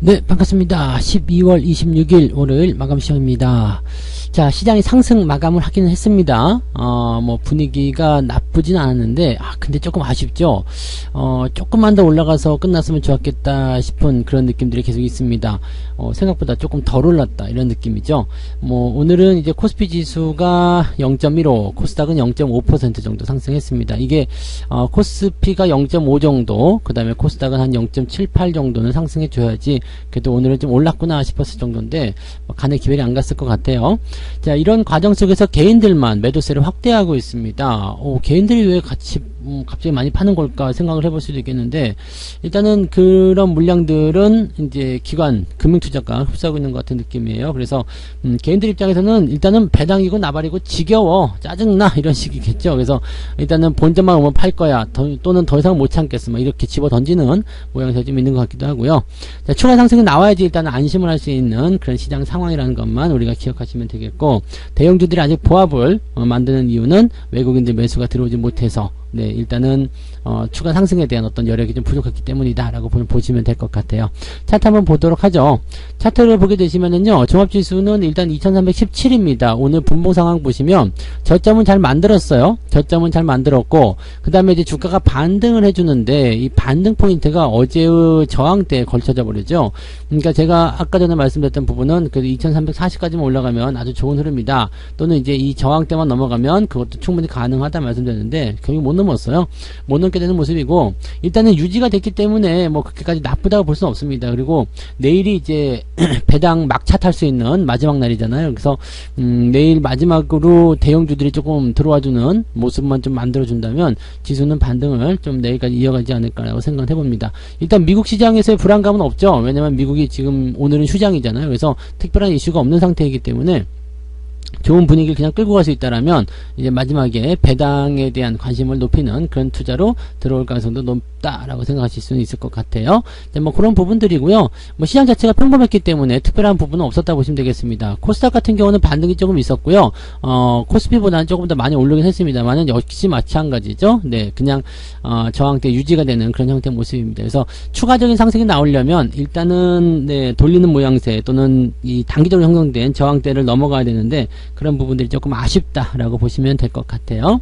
네, 반갑습니다. 12월 26일 월요일 마감 시간입니다. 자, 시장이 상승 마감을 하기는 했습니다. 어, 뭐 분위기가 나쁘진 않았는데, 아, 근데 조금 아쉽죠? 어, 조금만 더 올라가서 끝났으면 좋았겠다 싶은 그런 느낌들이 계속 있습니다. 어, 생각보다 조금 덜 올랐다, 이런 느낌이죠. 뭐, 오늘은 이제 코스피 지수가 0.15, 코스닥은 0.5% 정도 상승했습니다. 이게, 어, 코스피가 0.5 정도, 그 다음에 코스닥은 한 0.78 정도는 상승해 줘야지, 그래도 오늘은 좀 올랐구나 싶었을 정도인데 뭐 간의 기회를 안 갔을 것 같아요. 자 이런 과정 속에서 개인들만 매도세를 확대하고 있습니다. 오, 개인들이 왜 같이 음, 갑자기 많이 파는 걸까 생각을 해볼 수도 있겠는데 일단은 그런 물량들은 이제 기관 금융투자가 흡수하고 있는 것 같은 느낌이에요. 그래서 음, 개인들 입장에서는 일단은 배당이고 나발이고 지겨워 짜증나 이런 식이겠죠. 그래서 일단은 본전만 오면 팔 거야 더, 또는 더 이상 못 참겠어 막 이렇게 집어 던지는 모양새가 좀 있는 것 같기도 하고요. 자, 추가 상승이 나와야지 일단 안심을 할 수 있는 그런 시장 상황이라는 것만 우리가 기억하시면 되겠고 대형주들이 아직 보합을 어, 만드는 이유는 외국인들 매수가 들어오지 못해서 네, 일단은 어, 추가 상승에 대한 어떤 여력이 좀 부족했기 때문이다 라고 보, 보시면 될 것 같아요. 차트 한번 보도록 하죠. 차트를 보게 되시면은요, 종합지수는 일단 2317입니다. 오늘 분봉 상황 보시면 저점은 잘 만들었어요. 저점은 잘 만들었고 그 다음에 이제 주가가 반등을 해주는데 이 반등 포인트가 어제의 저항대에 걸쳐져 버리죠. 그러니까 제가 아까 전에 말씀드렸던 부분은 그 2340까지만 올라가면 아주 좋은 흐름이다. 또는 이제 이 저항대만 넘어가면 그것도 충분히 가능하다 말씀드렸는데 결국 못 넘었어요. 못 넘게 되는 모습이고 일단은 유지가 됐기 때문에 뭐 그렇게까지 나쁘다고 볼 수는 없습니다. 그리고 내일이 이제 배당 막차 탈 수 있는 마지막 날이잖아요. 그래서 음, 내일 마지막으로 대형주들이 조금 들어와주는 모습만 좀 만들어준다면 지수는 반등을 좀 내일까지 이어가지 않을까라고 생각을 해봅니다. 일단 미국 시장에서의 불안감은 없죠. 왜냐면 미국이 지금 오늘은 휴장이잖아요. 그래서 특별한 이슈가 없는 상태이기 때문에 좋은 분위기를 그냥 끌고 갈 수 있다라면 이제 마지막에 배당에 대한 관심을 높이는 그런 투자로 들어올 가능성도 높다라고 생각하실 수는 있을 것 같아요. 이제 뭐 그런 부분들이고요. 뭐 시장 자체가 평범했기 때문에 특별한 부분은 없었다 고 보시면 되겠습니다. 코스닥 같은 경우는 반등이 조금 있었고요. 어, 코스피보다는 조금 더 많이 오르긴 했습니다만은 역시 마찬가지죠. 네, 그냥 어, 저항대 유지가 되는 그런 형태의 모습입니다. 그래서 추가적인 상승이 나오려면 일단은 네, 돌리는 모양새 또는 이 단기적으로 형성된 저항대를 넘어가야 되는데 그런 부분들이 조금 아쉽다라고 보시면 될 것 같아요.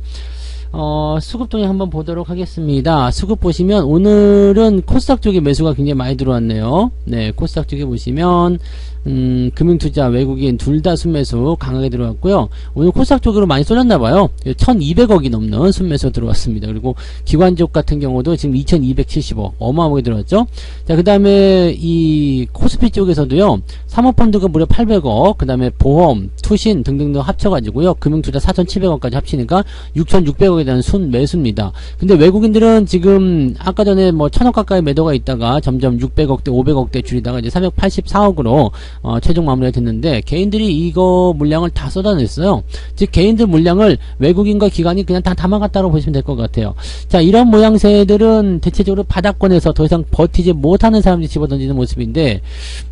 어, 수급 동향 한번 보도록 하겠습니다. 수급 보시면 오늘은 코스닥 쪽에 매수가 굉장히 많이 들어왔네요. 네, 코스닥 쪽에 보시면 음, 금융투자, 외국인 둘 다 순매수 강하게 들어왔고요. 오늘 코스닥 쪽으로 많이 쏠렸나봐요. 1200억이 넘는 순매수 들어왔습니다. 그리고 기관 쪽 같은 경우도 지금 2270억 어마어마하게 들어왔죠. 자, 그 다음에 이 코스피 쪽에서도요. 사모펀드가 무려 800억, 그 다음에 보험, 투신 등등등 합쳐가지고요. 금융투자 4700억까지 합치니까 6600억에 대한 순 매수입니다. 근데 외국인들은 지금 아까 전에 뭐 천억 가까이 매도가 있다가 점점 600억대, 500억대 줄이다가 이제 384억으로 어, 최종 마무리가 됐는데 개인들이 이거 물량을 다 쏟아냈어요. 즉 개인들 물량을 외국인과 기관이 그냥 다 담아갔다고 보시면 될 것 같아요. 자 이런 모양새들은 대체적으로 바닥권에서 더 이상 버티지 못하는 사람들이 집어던지는 모습인데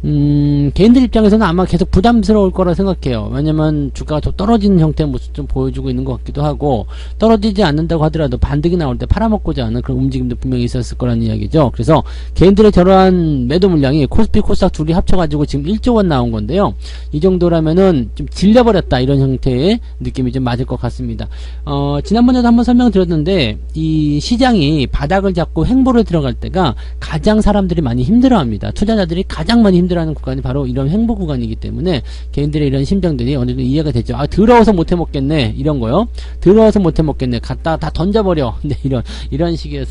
음, 개인들 입장에서는 아마 계속 부담스러울 거라 생각해요. 왜냐면 주가가 좀 떨어지는 형태의 모습 좀 보여주고 있는 것 같기도 하고 떨어지지 않는다고 하더라도 반등이 나올 때 팔아먹고자 하는 그런 움직임도 분명히 있었을 거라는 이야기죠. 그래서 개인들의 저러한 매도 물량이 코스피 코스닥 둘이 합쳐가지고 지금 1조 원 나온 건데요. 이 정도라면은 좀 질려버렸다 이런 형태의 느낌이 좀 맞을 것 같습니다. 어, 지난번에도 한번 설명드렸는데 이 시장이 바닥을 잡고 횡보를 들어갈 때가 가장 사람들이 많이 힘들어합니다. 투자자들이 가장 많이 힘들어하는 구간이 바로 이런 횡보 구간이기 때문에 개인들의 이런 심정들이 어느 정도 이해가 되죠. 아 더러워서 못해 먹겠네 이런 거요. 더러워서 못해 먹겠네. 갖다 다 던져버려. 네 이런 이런 식의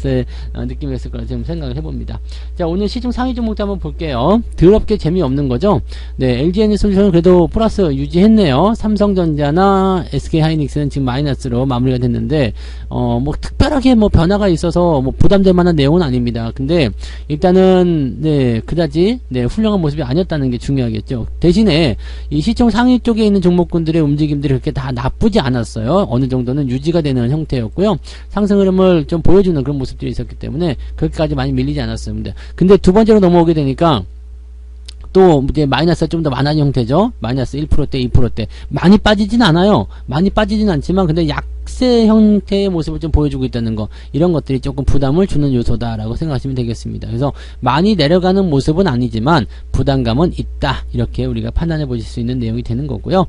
어, 느낌이었을 거라 지금 생각을 해봅니다. 자 오늘 시중 상위 종목도 한번 볼게요. 더럽게 재미없는 거죠. 네, LG에너솔루션은 그래도 플러스 유지했네요. 삼성전자나 SK하이닉스는 지금 마이너스로 마무리가 됐는데 어, 뭐 특별하게 뭐 변화가 있어서 뭐 부담될 만한 내용은 아닙니다. 근데 일단은 네, 그다지 네, 훌륭한 모습이 아니었다는 게 중요하겠죠. 대신에 이 시총 상위 쪽에 있는 종목군들의 움직임들이 그렇게 다 나쁘지 않았어요. 어느 정도는 유지가 되는 형 형태였고요. 상승 흐름을 좀 보여주는 그런 모습들이 있었기 때문에 그렇게까지 많이 밀리지 않았습니다. 근데 두 번째로 넘어오게 되니까 또 이제 마이너스가 좀 더 많은 형태죠. 마이너스 1%대, 2%대. 많이 빠지진 않아요. 많이 빠지진 않지만 근데 약세 형태의 모습을 좀 보여주고 있다는 거. 이런 것들이 조금 부담을 주는 요소다라고 생각하시면 되겠습니다. 그래서 많이 내려가는 모습은 아니지만 부담감은 있다. 이렇게 우리가 판단해 보실 수 있는 내용이 되는 거고요.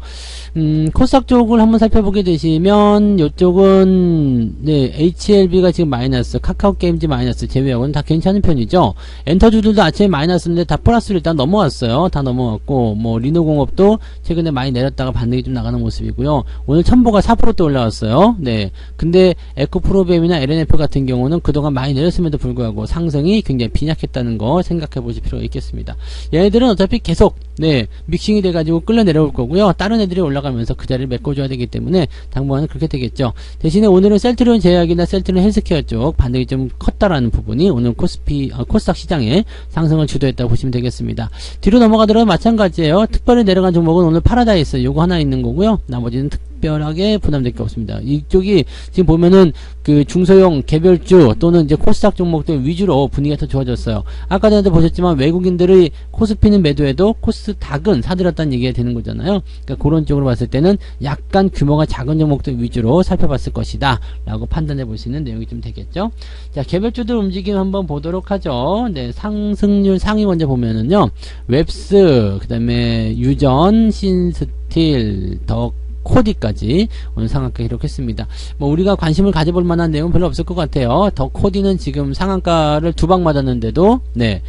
음, 코스닥 쪽을 한번 살펴보게 되시면 이쪽은 네, HLB가 지금 마이너스, 카카오 게임즈 마이너스 제외하고는 다 괜찮은 편이죠. 엔터주들도 아침에 마이너스인데 다 플러스로 일단 넘어왔어요. 다 넘어왔고 뭐 리노공업도 최근에 많이 내렸다가 반등이 좀 나가는 모습이고요. 오늘 첨보가 4%대 올라왔어요. 네. 근데 에코프로비엠이나 LNF 같은 경우는 그동안 많이 내렸음에도 불구하고 상승이 굉장히 빈약했다는 거 생각해 보실 필요가 있겠습니다. 얘네들은 어차피 계속 네 믹싱이 돼가지고 끌려 내려올 거고요. 다른 애들이 올라가면서 그 자리를 메꿔줘야 되기 때문에 당분간은 그렇게 되겠죠. 대신에 오늘은 셀트리온 제약이나 셀트리온 헬스케어 쪽 반등이 좀 컸다라는 부분이 오늘 코스피 어, 코스닥 시장의 상승을 주도했다고 보시면 되겠습니다. 뒤로 넘어가더라도 마찬가지예요. 특별히 내려간 종목은 오늘 파라다이스 요거 하나 있는 거고요. 나머지는 특별하게 부담될 게 없습니다. 이쪽이 지금 보면은 그 중소형 개별주 또는 이제 코스닥 종목들 위주로 분위기가 더 좋아졌어요. 아까 전에도 보셨지만 외국인들의 코스피는 매도해도 코스닥은 사들였다는 얘기가 되는 거잖아요. 그러니까 그런 쪽으로 봤을 때는 약간 규모가 작은 종목들 위주로 살펴봤을 것이다. 라고 판단해 볼 수 있는 내용이 좀 되겠죠. 자, 개별주들 움직임 한번 보도록 하죠. 네, 상승률 상위 먼저 보면은요. 웹스, 그 다음에 유전, 신스틸, 더 코디까지 오늘 상한가 기록했습니다. 뭐 우리가 관심을 가져볼 만한 내용은 별로 없을 것 같아요. 더 코디는 지금 상한가를 두 방 맞았는데도 네,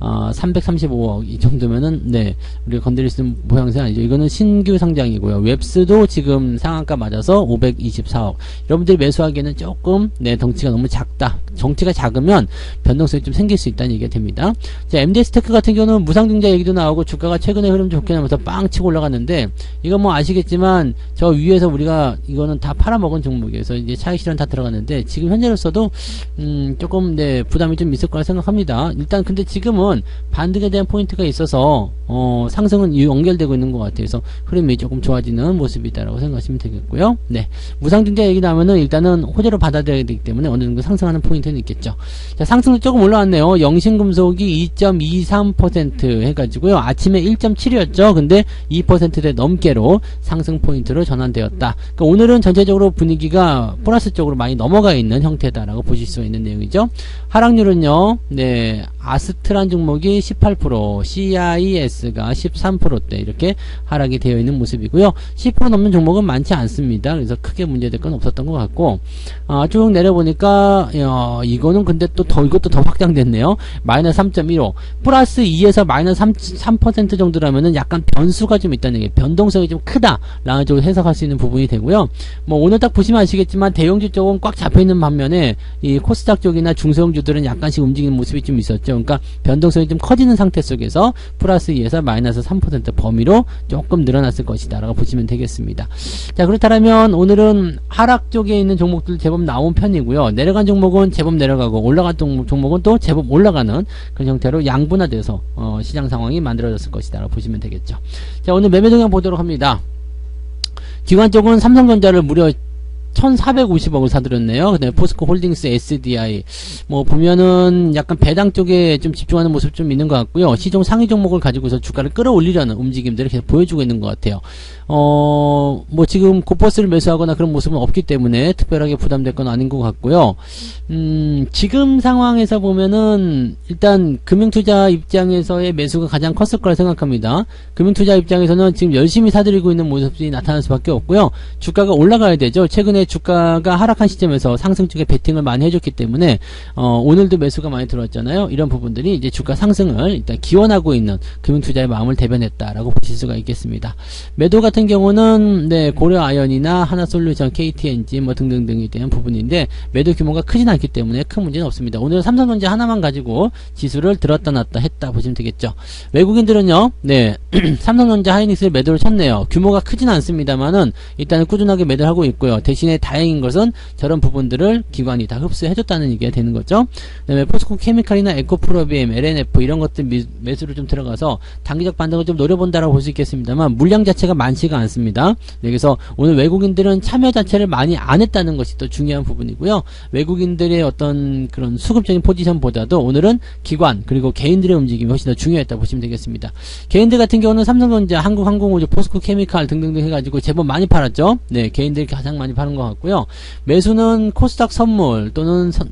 어, 335억 이 정도면은 네 우리가 건드릴 수 있는 모양새 아니죠. 이거는 신규 상장이고요. 웹스도 지금 상한가 맞아서 524억. 여러분들이 매수하기에는 조금 네 덩치가 너무 작다. 정치가 작으면 변동성이 좀 생길 수 있다는 얘기가 됩니다. 자, MDS 테크 같은 경우는 무상증자 얘기도 나오고 주가가 최근에 흐름 좋게 나면서 빵 치고 올라갔는데 이건 뭐 아시겠지만 저 위에서 우리가 이거는 다 팔아먹은 종목이어서 이제 차익 실현 다 들어갔는데 지금 현재로서도 음 조금 네 부담이 좀 있을 거라 생각합니다. 일단 근데 지금은 반등에 대한 포인트가 있어서 어 상승은 연결되고 있는 것 같아요. 그래서 흐름이 조금 좋아지는 모습이다라고 생각하시면 되겠고요. 네 무상증자 얘기 나오면은 일단은 호재로 받아들여야 되기 때문에 어느 정도 상승하는 포인트 는 있겠죠. 자 상승도 조금 올라왔네요. 영신금속이 2.23% 해가지고요. 아침에 1.7이었죠. 근데 2%대 넘게로 상승 포인트로 전환되었다. 그러니까 오늘은 전체적으로 분위기가 보너스 쪽으로 많이 넘어가 있는 형태다라고 보실 수 있는 내용이죠. 하락률은요. 네. 아스트란 종목이 18%, CIS가 13%대 이렇게 하락이 되어 있는 모습이고요. 10% 넘는 종목은 많지 않습니다. 그래서 크게 문제될 건 없었던 것 같고 어, 쭉 내려보니까 어, 이거는 근데 또 더 이것도 더 확장됐네요. 마이너스 3.15 플러스 2에서 마이너스 3, 3% 정도라면은 약간 변수가 좀 있다는 얘기 변동성이 좀 크다라는 쪽으로 해석할 수 있는 부분이 되고요. 뭐 오늘 딱 보시면 아시겠지만 대형주 쪽은 꽉 잡혀 있는 반면에 이 코스닥 쪽이나 중소형주들은 약간씩 움직이는 모습이 좀 있었죠. 그러니까 변동성이 좀 커지는 상태 속에서 플러스 2에서 마이너스 3% 범위로 조금 늘어났을 것이다 라고 보시면 되겠습니다. 자 그렇다면 오늘은 하락 쪽에 있는 종목들 제법 나온 편이고요. 내려간 종목은 제법 내려가고 올라간 종- 종목은 또 제법 올라가는 그런 형태로 양분화돼서 어, 시장 상황이 만들어졌을 것이다 라고 보시면 되겠죠. 자 오늘 매매 동향 보도록 합니다. 기관 쪽은 삼성전자를 무려 1450억을 사들였네요. 그다음에 포스코 홀딩스 SDI 뭐 보면은 약간 배당 쪽에 좀 집중하는 모습 좀 있는 것 같고요. 시종 상위 종목을 가지고서 주가를 끌어올리려는 움직임들을 계속 보여주고 있는 것 같아요. 어, 뭐 지금 고퍼스를 매수하거나 그런 모습은 없기 때문에 특별하게 부담될 건 아닌 것 같고요. 음, 지금 상황에서 보면은 일단 금융투자 입장에서의 매수가 가장 컸을 거라 생각합니다. 금융투자 입장에서는 지금 열심히 사들이고 있는 모습이 나타날 수밖에 없고요. 주가가 올라가야 되죠. 최근에 주가가 하락한 시점에서 상승 쪽에 베팅을 많이 해줬기 때문에 어, 오늘도 매수가 많이 들어왔잖아요. 이런 부분들이 이제 주가 상승을 일단 기원하고 있는 금융투자의 마음을 대변했다라고 보실 수가 있겠습니다. 매도 같은 경우는 네 고려 아연이나 하나솔루션, KTNG 뭐 등등등에 대한 부분인데 매도 규모가 크진 않기 때문에 큰 문제는 없습니다. 오늘 삼성전자 하나만 가지고 지수를 들었다 놨다 했다 보시면 되겠죠. 외국인들은요, 네 삼성전자 하이닉스를 매도를 쳤네요. 규모가 크진 않습니다만은 일단은 꾸준하게 매도를 하고 있고요. 대신에 대신에 다행인 것은 저런 부분들을 기관이 다 흡수해줬다는 얘기가 되는 거죠. 그 다음에 포스코 케미칼이나 에코프로비엠, LNF 이런 것들 미- 매수를 좀 들어가서 단기적 반등을 좀 노려본다라고 볼 수 있겠습니다만 물량 자체가 많지가 않습니다. 네, 그래서 오늘 외국인들은 참여 자체를 많이 안 했다는 것이 또 중요한 부분이고요. 외국인들의 어떤 그런 수급적인 포지션보다도 오늘은 기관 그리고 개인들의 움직임이 훨씬 더 중요했다 고 보시면 되겠습니다. 개인들 같은 경우는 삼성전자, 한국항공우주, 포스코 케미칼 등등등 해가지고 제법 많이 팔았죠. 네, 개인들이 가장 많이 파는 것 같고요. 매수는 코스닥 선물 또는 선-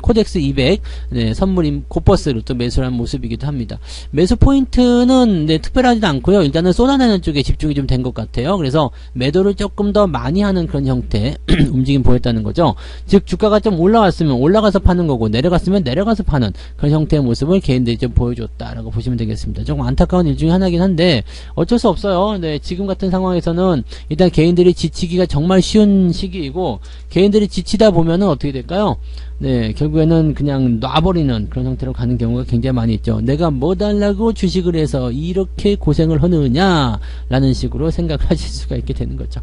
코덱스 200 네, 선물인 고버스로 또 매수를 한 모습이기도 합니다. 매수 포인트는 네, 특별하지도 않고요. 일단은 쏟아내는 쪽에 집중이 좀 된 것 같아요. 그래서 매도를 조금 더 많이 하는 그런 형태 움직임 보였다는 거죠. 즉 주가가 좀 올라왔으면 올라가서 파는 거고 내려갔으면 내려가서 파는 그런 형태의 모습을 개인들이 좀 보여줬다라고 보시면 되겠습니다. 조금 안타까운 일 중에 하나긴 한데 어쩔 수 없어요. 네, 지금 같은 상황에서는 일단 개인들이 지치기가 정말 쉬운 시기이고 개인들이 지치다 보면은 어떻게 될까요? 네, 결국에는 그냥 놔버리는 그런 형태로 가는 경우가 굉장히 많이 있죠. 내가 뭐 달라고 주식을 해서 이렇게 고생을 하느냐? 라는 식으로 생각을 하실 수가 있게 되는 거죠.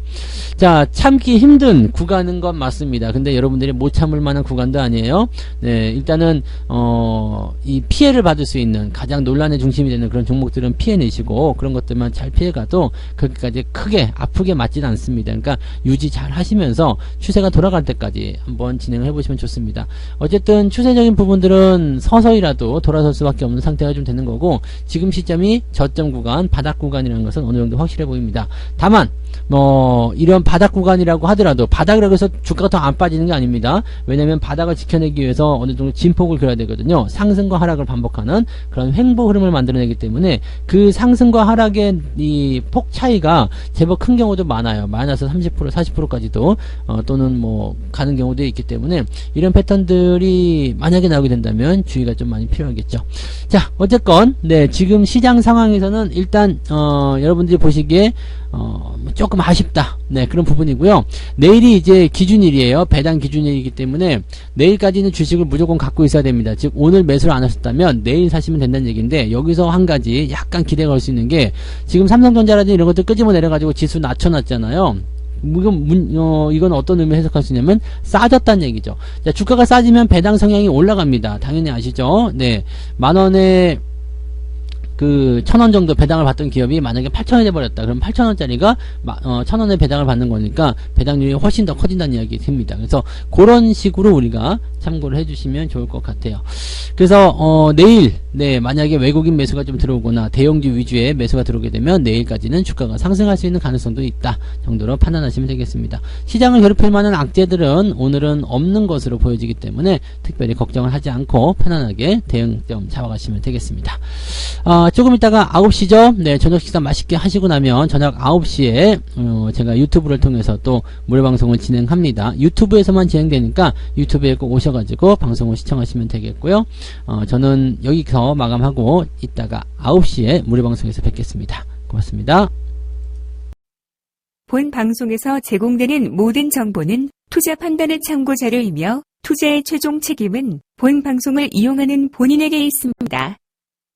자, 참기 힘든 구간인 건 맞습니다. 근데 여러분들이 못 참을 만한 구간도 아니에요. 네, 일단은, 어, 이 피해를 받을 수 있는 가장 논란의 중심이 되는 그런 종목들은 피해내시고 그런 것들만 잘 피해가도 그렇게까지 크게 아프게 맞지는 않습니다. 그러니까 유지 잘 하시면서 추세가 돌아갈 때까지 한번 진행을 해보시면 좋습니다. 어쨌든 추세적인 부분들은 서서히라도 돌아설 수밖에 없는 상태가 좀 되는 거고 지금 시점이 저점 구간, 바닥 구간이라는 것은 어느 정도 확실해 보입니다. 다만 뭐 이런 바닥 구간이라고 하더라도 바닥이라고 해서 주가가 더 안 빠지는 게 아닙니다. 왜냐하면 바닥을 지켜내기 위해서 어느 정도 진폭을 그려야 되거든요. 상승과 하락을 반복하는 그런 횡보 흐름을 만들어내기 때문에 그 상승과 하락의 이 폭 차이가 제법 큰 경우도 많아요. 마이너스 30% 40%까지도 어, 또는 뭐 가는 경우도 있기 때문에 이런 패턴 들이 만약에 나오게 된다면 주의가 좀 많이 필요하겠죠. 자 어쨌건 네 지금 시장 상황에서는 일단 어, 여러분들이 보시기에 어, 뭐 조금 아쉽다. 네, 그런 부분이고요. 내일이 이제 기준일이에요. 배당 기준일이기 때문에 내일까지는 주식을 무조건 갖고 있어야 됩니다. 즉, 오늘 매수를 안 하셨다면 내일 사시면 된다는 얘기인데, 여기서 한 가지 약간 기대가 올 수 있는 게, 지금 삼성전자라든지 이런 것들 끄집어 내려가지고 지수 낮춰놨잖아요. 이건, 문, 어, 이건 어떤 의미로 해석할 수 있냐면, 싸졌다는 얘기죠. 자, 주가가 싸지면 배당 성향이 올라갑니다. 당연히 아시죠? 네. 만 원에, 그, 천 원 정도 배당을 받던 기업이 만약에 8천원이 돼버렸다. 그럼 8천원짜리가, 어, 천 원에 배당을 받는 거니까 배당률이 훨씬 더 커진다는 이야기 됩니다. 그래서 그런 식으로 우리가 참고를 해주시면 좋을 것 같아요. 그래서, 어, 내일, 네, 만약에 외국인 매수가 좀 들어오거나 대형주 위주의 매수가 들어오게 되면 내일까지는 주가가 상승할 수 있는 가능성도 있다 정도로 판단하시면 되겠습니다. 시장을 괴롭힐 만한 악재들은 오늘은 없는 것으로 보여지기 때문에 특별히 걱정을 하지 않고 편안하게 대응점 잡아가시면 되겠습니다. 아, 조금 있다가 9시죠? 네, 저녁 식사 맛있게 하시고 나면 저녁 9시에, 어, 제가 유튜브를 통해서 또 무료방송을 진행합니다. 유튜브에서만 진행되니까 유튜브에 꼭 오셔가지고 방송을 시청하시면 되겠고요. 어, 저는 여기서 마감하고 이따가 9시에 무료방송에서 뵙겠습니다. 고맙습니다. 본 방송에서 제공되는 모든 정보는 투자 판단의 참고 자료이며 투자의 최종 책임은 본 방송을 이용하는 본인에게 있습니다.